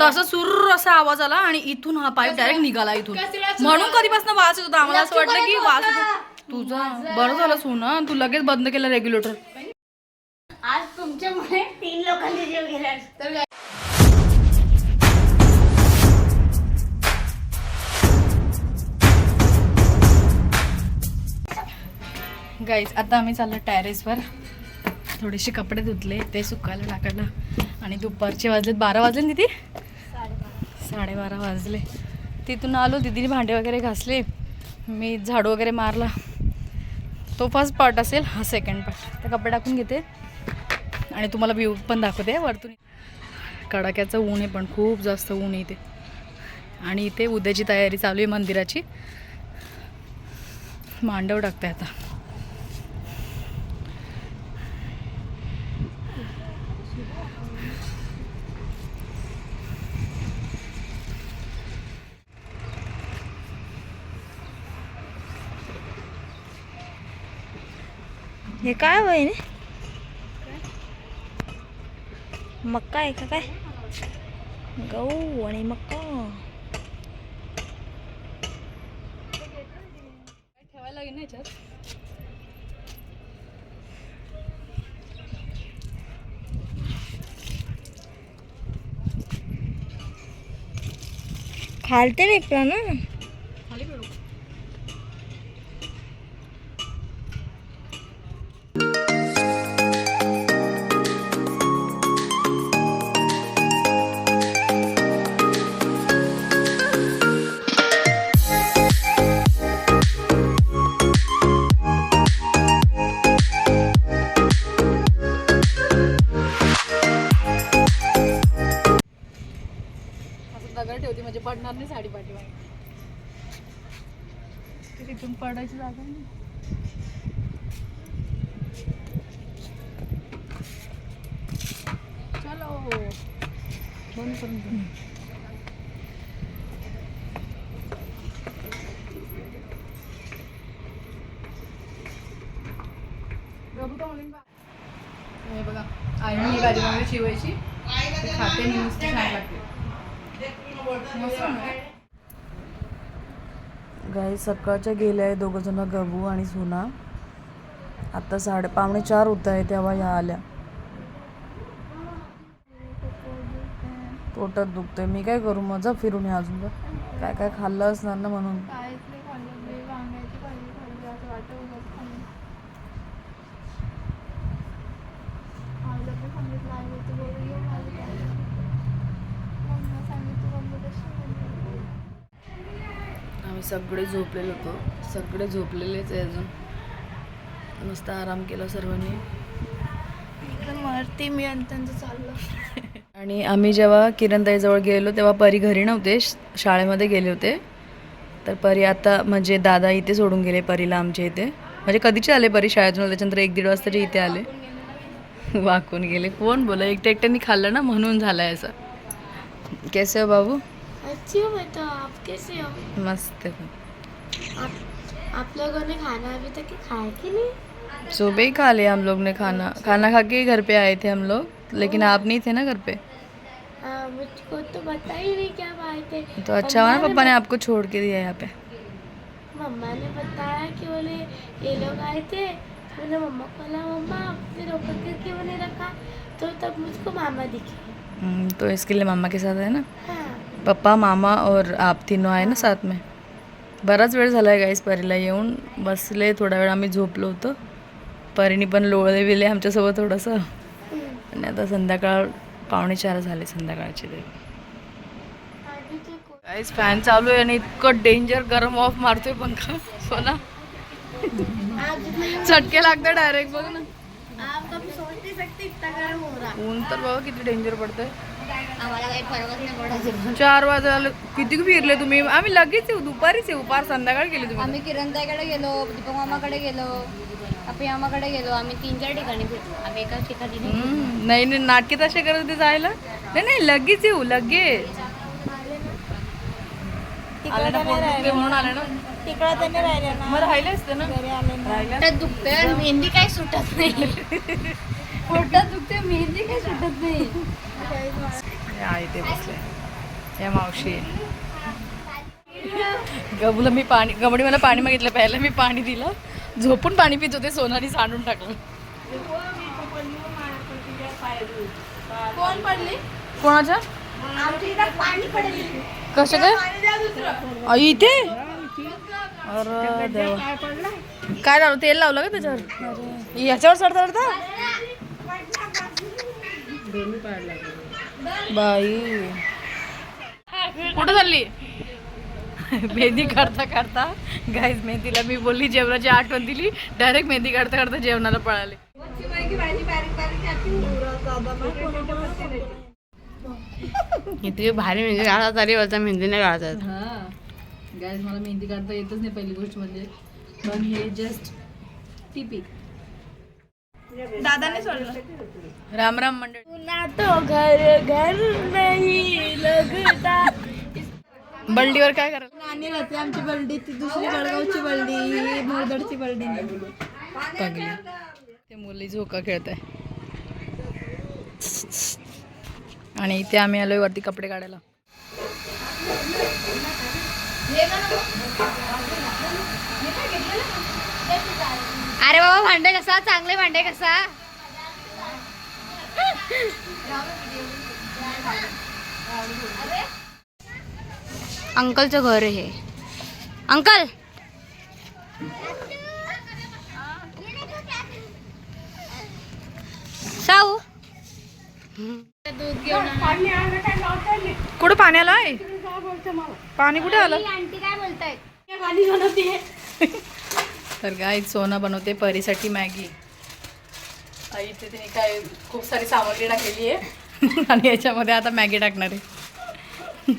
तर असं सुर असा आवाज आला आणि इथून हा पाईप डायरेक्ट निघाला इथून. म्हणून कधीपासून वास येत होता. आम्हाला असं वाटलं की वास तुझा बरं झालं सोना. तू लगेच बंद केलं रेग्युलेटर. आज तुमच्यामुळे तीन लोकांचे जीव गेले गाईज आता आम्ही चाललो टेरेसवर थोडेसे कपडे धुतले ते सुकायला टाकायला. आणि दुपारचे वाजलेत. बारा वाजले तिथे साडेबारा वाजले. तिथून आलो दिदीने भांडे वगैरे घासले. मी झाडू वगैरे मारला. तो फर्स्ट पार्ट असेल हा सेकंड पार्ट तर कपडे टाकून घेते. आणि तुम्हाला व्ह्यू पण दाखवते वरतून. कडाक्याचं ऊन आहे पण खूप जास्त ऊन आहे इथे. आणि इथे उद्याची तयारी चालू आहे मंदिराची. मांडव टाकते आता. हे काय वय मक्का आहे का काय? गहू आणि मक्का. ठेवायला लागेल ना याच्यात? खालते लेपला ना? तिथून पडायची जागा नाही. चलो. बघा आईने ही भाजी मम्मी शिवायची. खाते नुसते नुसती छान लागते गाई सकाळच्या गेल्या आहे दोघं जण गबू आणि सुना. आता साडे पावणे चार होत आहे तेव्हा ह्या आल्या. पोटात दुखतंय. मी काय करू? मजा फिरून या अजून. तर. काय काय खाल्लं असणार ना म्हणून आम्ही सगळे झोपलेलो होतो. सगळे झोपलेलेच आहे अजून. मस्त आराम केला सर्वांनी. मरते मी आणि त्यांचं चाललं. आणि आम्ही जेव्हा किरणताईजवळ गेलो तेव्हा परी घरी नव्हते. शाळेमध्ये गेले होते. तर परी आता म्हणजे दादा इथे सोडून गेले परीला आमच्या इथे. म्हणजे कधीचे आले परी शाळेतून त्याच्यानंतर एक दीड वाजताचे इथे आले. वाकून गेले. कोण बोला एकट्या एकट्याने खाल्लं ना म्हणून झालंय असं. कैसे हो बाबू? अच्छी हो बेटा आप कैसे हो? मस्त आहे. आप आप लोगों ने खाना अभी तक खाया कि नहीं? सुबह ही खा लिया हम लोग ने खाना। खाना खा के ही घर पे आए थे हम लोग लेकिन आप नहीं थे ना घर पे? हाँ, मुझको तो बता ही नहीं क्या आए थे तो अच्छा हुआ ना पापा ने आपको छोड़ के दिया यहाँ पे? मम्मा ने बताया कि बोले ये लोग आए थे। मैंने मम्मा को बोला मम्मा। आपने रोका के क्यों नहीं रखा। तो तब मुझको मामा दिखे। हम्म, तो इसके लिए मामा के साथ है ना? हाँ। पप्पा मामा और आप तीनों आहे ना साथ में। बराच वेळ झाला आहे गाईस परीला येऊन. बसले थोडा वेळ आम्ही झोपलो होतो. परीने पण लोळले बिले आमच्यासोबत थोडंसं. आणि आता संध्याकाळ पावणे चार झाले संध्याकाळचे ते. गाईस फॅन चालू आहे आणि इतकं डेंजर गरम ऑफ मारतोय पंखा. सोना आप चटके लागतं डायरेक्ट बघ ना. हो ऊन तर बघा किती डेंजर पडतंय. हमारा काही फरक नाही पडायचं चार वाजायला किती फिरले तुम्ही? आम्ही लगेच येऊ दुपारीच येऊ पार संध्याकाळ गेली तुम्ही. आम्ही किरणताईकडे गेलो दीपक मामाकडे गेलो आपी मामाकडे गेलो आम्ही तीन चार ठिकाणी फिरलो. आम्ही एकाच ठिकाणी नाही हम्म, नाही नाही नाटके तसे करत होते जायला. नाही नाही लगेच येऊ लगेच. आले ना पोट दुखते म्हणून आले ना तिकडं तर नाही राहिले ना. मग राहिले असते ना. घरी आले ना. राहिल्या पोटात दुखते आणि मेहंदी काय सुटत नाही. पोटात दुखते मेहंदी काय सुटत नाही. आहे ते बसले. या मावशी. गबूला मी पाणी गबडी मला पाणी मागितलं. पहिलं मी पाणी दिलं. झोपून पाणी पित होते सोनारी सांडून टाकलं. कोण पडली? कोणाच्या? कसं काय आई, इथे अरे देवा. काय लावलं तेल लावलं का त्याच्यावर? याच्यावर चढता चढता बाई. कुठं चालली? मेहंदी काढता काढता गाईज मेहंदीला मी बोलली जेवणाची आठवण दिली. डायरेक्ट मेहंदी काढता काढता जेवणाला पळाले. इथे भारी मेहंदी काढतात तरी वरचा मेहंदी नाही काढतात हा. गाईज मला मेहंदी काढता येतच नाही पहिली गोष्ट म्हणजे. पण हे जस्ट टिपी दादाने सोडलं. राम राम मंडळ. पुन्हा तो घर घर नाही लगता. बल्डीवर काय करायला नाणी राहते आमची बल्डी ती दुसरी बडगावची बल्डी मोरदडची बल्डी. पगली ते मुली झोका खेळत आहे आणि इथे आम्ही आलोय वरती कपडे काढायला. भांडे कसा? चांगले भांडे कसा? अंकलचं घर आहे हे. अंकल! साऊ! कुठं पाण्याला आहे पाणी कुठे आलं? आंटी काय बोलतायत? तर काय सोना बनवते परीसाठी मॅगी. आई इथे तिने काय खूप सारी सामग्री टाकलेली आहे. आणि याच्यामध्ये आता मॅगी टाकणार आहे.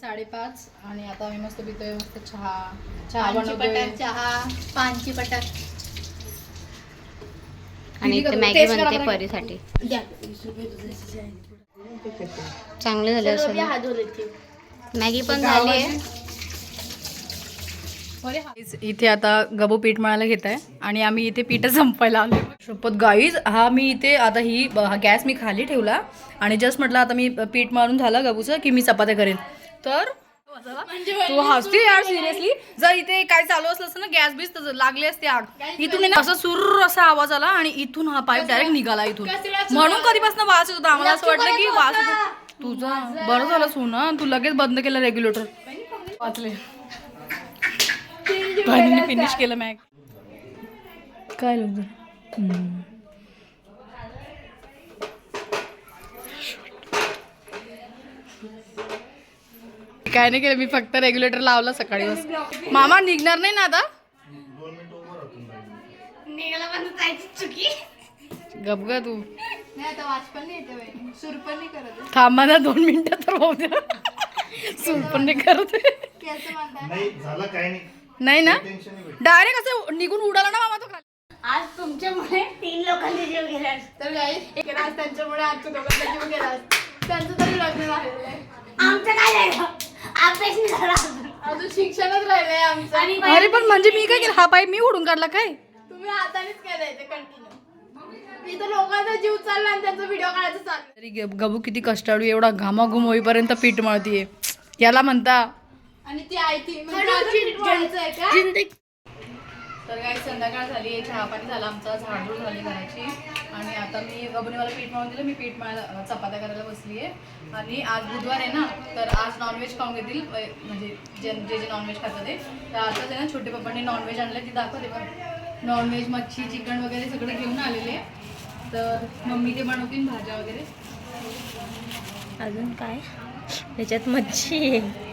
साडेपाच आणि आता आम्ही मस्त पितोय मस्त चहा. चहा बनवतोय. चहा पानची पटाक आणि मॅगी बनते. परीसाठी. चांगले झाले असेल. ना? मॅगी पण झाली आहे. इथे आता गबू पीठ मळायला घेत आहे आणि आम्ही इथे पीठ संपायला आलो शपथ गाईज हा मी इथे आता ही हा गॅस मी खाली ठेवला आणि जस्ट म्हटलं आता मी पीठ मारून झालं गबूचं की मी चपात्या करेन. तर तू हसते यार सिरियसली जर इथे काय चालू असलं असतं ना गॅस बीस तर लागली असते आग. इथून असं सुर असा आवाज आला आणि इथून हा पाईप डायरेक्ट निघाला इथून. म्हणून कधीपासून वास येत होता. आम्हाला असं वाटलं की वास तुझा बरं झालं सोनं. तू लगेच बंद केलं रेग्युलेटर वाचले. बहिणीने फिनिश केलं मॅग काय लोक? काय नाही केलं मी फक्त रेग्युलेटर लावला सकाळी बस. मामा निघणार नाही ना आता? गप ग तू. सूर थांबा ना दोन मिनिटं तर होऊ द्या. सूट पण नाही करत. कसं म्हणतात नाही झालं काय नाही. नाही ना? डायरेक्ट असं निघून उडाला ना मामा तो खाली. आज तुमच्यामुळे तीन लोकांचे जीव गेले तर काही एक राज त्यांच्यामुळे आजच्या दोघांचा जीव गेला त्यांचं तरी लग्न झालेलं आहे. आमचं काय झालं? अभ्यास नाही झाला अजून. शिक्षणच राहिलंय आमचं. आणि अरे पण म्हणजे मी काय केलं? हा पाईप मी उडून काढला काय? तुम्ही हातानेच केलंय ते कंटिन्यू इथं लोकांचा जीव चालला आणि त्यांचा व्हिडिओ काढायचं चाललं तरी ग- गबू किती कष्टाळू एवढा घामाघूम होईपर्यंत पीठ मळतीये. याला म्हणता आणि ती आहे ती म्हणजे माझं पीठ मळायचं आहे का? तर काही संध्याकाळ झाली चहा पाणी झाला आमचा झाडझूड झाली घराची. आणि आता मी गबूने मला पीठ मळून दिलं मी पीठ मळायला चपात्या करायला बसली आहे आणि आज बुधवार आहे ना तर आज नॉनव्हेज खाऊन घेतील अ, म्हणजे जे जे जे नॉनव्हेज खातं ते. तर आता आहे ना छोटे पप्पांनी नॉनव्हेज आणलं ती दाखवते पण नॉनव्हेज मच्छी चिकन वगैरे सगळं घेऊन आलेले तर मम्मी ते बनवतील भाज्या वगैरे. अजून काय? त्याच्यात मच्छी आहे.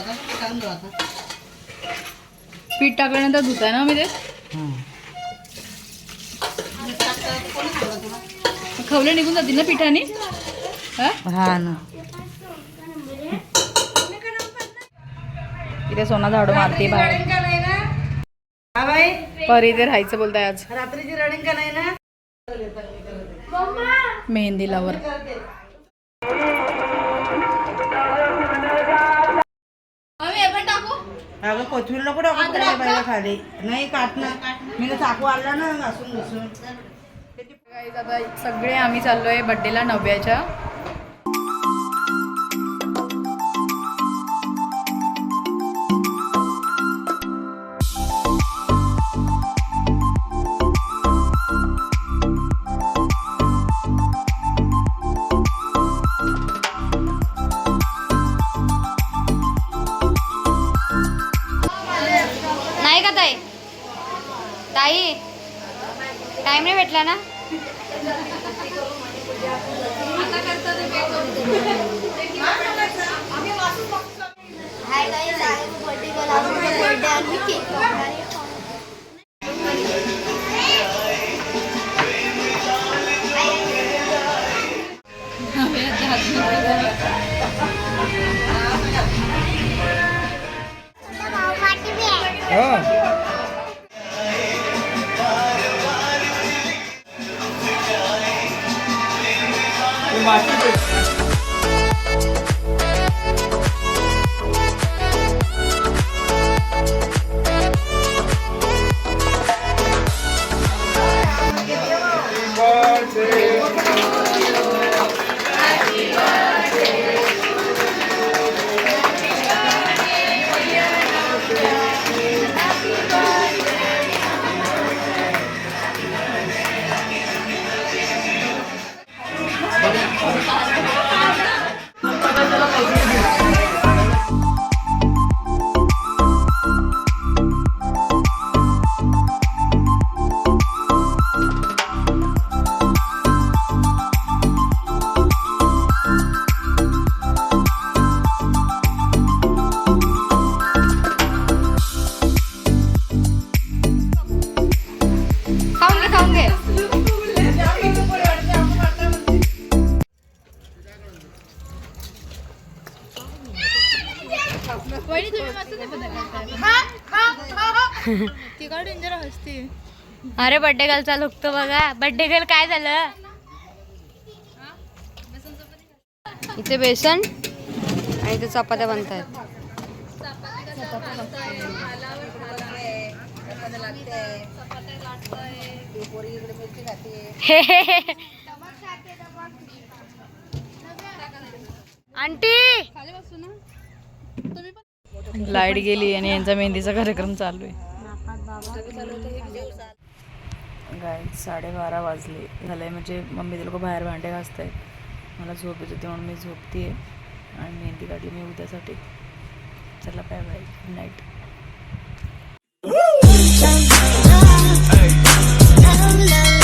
आता? टाकून देऊ पीठ टाकल्यानंतर धुत ना मी ते? खवले निघून जातील ना पिठाने? हा? ना. इथे सोना झाडू मारते बाहेर. पर इथे राहायचं बोलताय आज. रात्रीची रनिंग का नाही ना? मेहंदी लावर अगं कोथमीर नको टाकू पडले पाहिजे खाली. नाही काटणं मी ना चाकू आणला ना घासून घासून आता सगळे आम्ही चाललोय बड्डेला नव्याच्या. हाय गाईस आहे बर्थडे केला आणि केक Bye-bye. अरे बर्थडे गर्लचा लुक तो बघा. बर्थडे गर्ल काय झालं? इथे बेसन आणि इथे चपात्या बनतायत. आंटी! लाइट गेली आणि यांचा मेहंदीचा कार्यक्रम चालू आहे. गाय साडेबारा वाजले. झालं आहे म्हणजे मम्मी ते लोक बाहेर भांडे घासत आहेत मला झोप येत होती म्हणून मी झोपते आहे आणि मेहंदी काढली मी उद्यासाठी. चला bye bye good night Hey.